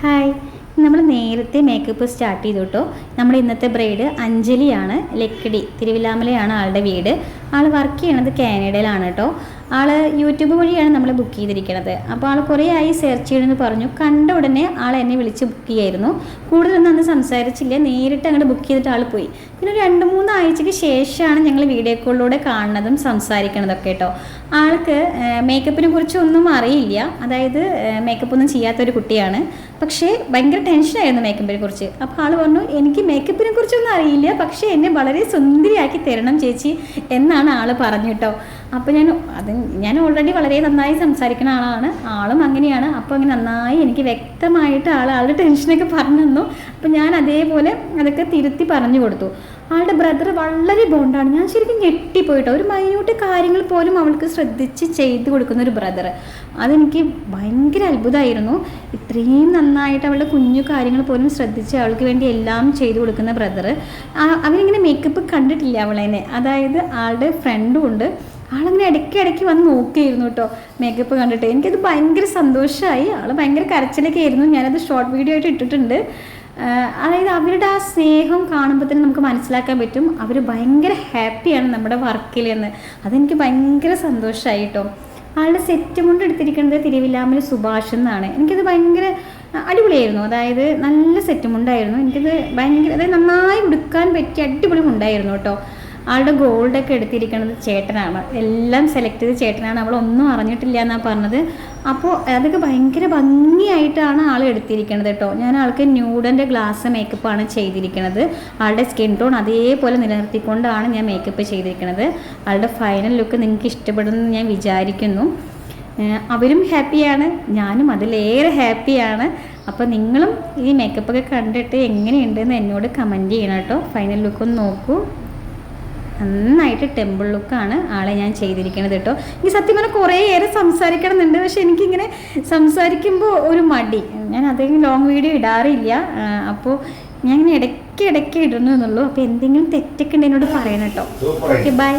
Hi നമ്മൾ നേരത്തെ makeup start ചെയ്തു കേട്ടോ നമ്മുടെ ഇന്നത്തെ ബ്രൈഡ് അഞ്ജലിയാണ്. ലക്കിടി തിരുവില്ലാമലയാണ് ആളുടെ വീട്. ആൾ വർക്ക് ചെയ്യണത് കാനഡയിലാണ് കേട്ടോ ആൾ യൂട്യൂബ് വഴിയാണ് നമ്മൾ ബുക്ക് ചെയ്തിരിക്കുന്നത് അപ്പോൾ ആൾ കുറേ ആയി സെർച്ച് ചെയ്യണമെന്ന് പറഞ്ഞു. കണ്ട ഉടനെ ആൾ എന്നെ വിളിച്ച് ബുക്ക് ചെയ്യായിരുന്നു. കൂടുതലൊന്നും അന്ന് സംസാരിച്ചില്ല. നേരിട്ട് അങ്ങോട്ട് ബുക്ക് ചെയ്തിട്ട് ആൾ പോയി. പിന്നെ രണ്ട് മൂന്ന് ആഴ്ചയ്ക്ക് ശേഷമാണ് ഞങ്ങൾ വീഡിയോ കോളിലൂടെ കാണുന്നതും സംസാരിക്കണതൊക്കെ കേട്ടോ. ആൾക്ക് മേക്കപ്പിനെ കുറിച്ചൊന്നും അറിയില്ല. അതായത് മേക്കപ്പ് ഒന്നും ചെയ്യാത്തൊരു കുട്ടിയാണ്. പക്ഷേ ഭയങ്കര ടെൻഷനായിരുന്നു മേക്കപ്പിനെ കുറിച്ച്. അപ്പോൾ ആൾ പറഞ്ഞു എനിക്ക് മേക്കപ്പിനെ കുറിച്ചൊന്നും അറിയില്ല. പക്ഷേ എന്നെ വളരെ സുന്ദരിയാക്കി തരണം ചേച്ചി എന്നാണ് ആൾ പറഞ്ഞു കേട്ടോ. അപ്പോൾ ഞാൻ അത് ഞാൻ ഓൾറെഡി വളരെ നന്നായി സംസാരിക്കുന്ന ആളാണ്. ആളും അങ്ങനെയാണ്. അപ്പോൾ അങ്ങനെ നന്നായി എനിക്ക് വ്യക്തമായിട്ട് ആൾ ആളുടെ ടെൻഷനൊക്കെ പറഞ്ഞു തന്നു. അപ്പോൾ ഞാൻ അതേപോലെ അതൊക്കെ തിരുത്തി പറഞ്ഞു കൊടുത്തു. ആളുടെ ബ്രദർ വളരെ ബോണ്ടാണ് ഞാൻ ശരിക്കും ഞെട്ടിപ്പോയിട്ടോ. ഒരു മൈന്യൂട്ട് കാര്യങ്ങൾ പോലും അവൾക്ക് ശ്രദ്ധിച്ച് ചെയ്തു കൊടുക്കുന്ന ഒരു ബ്രദർ അതെനിക്ക് ഭയങ്കര അത്ഭുതമായിരുന്നു. ഇത്രയും നന്നായിട്ട് അവളുടെ കുഞ്ഞു കാര്യങ്ങൾ പോലും ശ്രദ്ധിച്ച് അവൾക്ക് വേണ്ടി എല്ലാം ചെയ്തു കൊടുക്കുന്ന ബ്രദർ അവനിങ്ങനെ മേക്കപ്പ് കണ്ടിട്ടില്ല അവളേനെ അതായത് ആളുടെ ഫ്രണ്ടും ഉണ്ട്. ആളങ്ങനെ ഇടയ്ക്ക് ഇടയ്ക്ക് വന്ന് നോക്കിയിരുന്നു കേട്ടോ മേക്കപ്പ് കണ്ടിട്ട്. എനിക്കത് ഭയങ്കര സന്തോഷമായി ആൾ ഭയങ്കര കരച്ചിലൊക്കെ ആയിരുന്നു. ഞാനത് ഷോർട്ട് വീഡിയോ ആയിട്ട് ഇട്ടിട്ടുണ്ട്. അതായത് അവരുടെ ആ സ്നേഹം കാണുമ്പോൾ തന്നെ നമുക്ക് മനസ്സിലാക്കാൻ പറ്റും. അവർ ഭയങ്കര ഹാപ്പിയാണ് നമ്മുടെ വർക്കിൽ എന്ന്. അതെനിക്ക് ഭയങ്കര സന്തോഷമായി കേട്ടോ ആളുടെ സെറ്റ് കൊണ്ട് എടുത്തിരിക്കുന്നത് തിരുവില്ലാമല സുഭാഷ് എന്നാണ്. എനിക്കത് ഭയങ്കര അടിപൊളിയായിരുന്നു. അതായത് നല്ല സെറ്റ് മുണ്ടായിരുന്നു. എനിക്കത് ഭയങ്കര അതായത് നന്നായി ഉടുക്കാൻ പറ്റിയ അടിപൊളി മുണ്ടായിരുന്നു കേട്ടോ ആളുടെ ഗോൾഡൊക്കെ എടുത്തിരിക്കുന്നത് ചേട്ടനാണ്. എല്ലാം സെലക്ട് ചെയ്ത് ചേട്ടനാണ്. അവൾ ഒന്നും അറിഞ്ഞിട്ടില്ല എന്നാണ് പറഞ്ഞത്. അപ്പോൾ അതൊക്കെ ഭയങ്കര ഭംഗിയായിട്ടാണ് ആൾ എടുത്തിരിക്കുന്നത് കേട്ടോ. ഞാൻ ആൾക്ക് ന്യൂഡന്റെ ഗ്ലാസ് മേക്കപ്പാണ് ചെയ്തിരിക്കുന്നത് ആളുടെ സ്കിൻ ടോൺ അതേപോലെ നിലനിർത്തിക്കൊണ്ടാണ് ഞാൻ മേക്കപ്പ് ചെയ്തിരിക്കുന്നത് ആളുടെ ഫൈനൽ ലുക്ക് നിങ്ങൾക്ക് ഇഷ്ടപ്പെടുന്നു ഞാൻ വിചാരിക്കുന്നു. അവരും ഹാപ്പിയാണ് ഞാനും അതിലേറെ ഹാപ്പിയാണ് അപ്പോൾ നിങ്ങളും ഈ മേക്കപ്പൊക്കെ കണ്ടിട്ട് എങ്ങനെയുണ്ടെന്ന് എന്നോട് കമന്റ് ചെയ്യണം കേട്ടോ. ഫൈനൽ ലുക്കൊന്ന് നോക്കൂ. നന്നായിട്ട് ടെമ്പിൾ ലുക്കാണ് ആളെ ഞാൻ ചെയ്തിരിക്കണത് കേട്ടോ. എനിക്ക് സത്യം പറഞ്ഞാൽ കുറേ ഏറെ സംസാരിക്കണം എന്നുണ്ട് പക്ഷെ എനിക്കിങ്ങനെ സംസാരിക്കുമ്പോൾ ഒരു മടി. ഞാൻ അധികം ലോങ് വീഡിയോ ഇടാറില്ല. അപ്പോൾ ഞാൻ ഇങ്ങനെ ഇടയ്ക്ക് ഇടയ്ക്ക് ഇടുന്നു എന്നുള്ളൂ. അപ്പോൾ എന്തെങ്കിലും തെറ്റൊക്കെ എന്നോട് പറയണം കേട്ടോ. Okay bye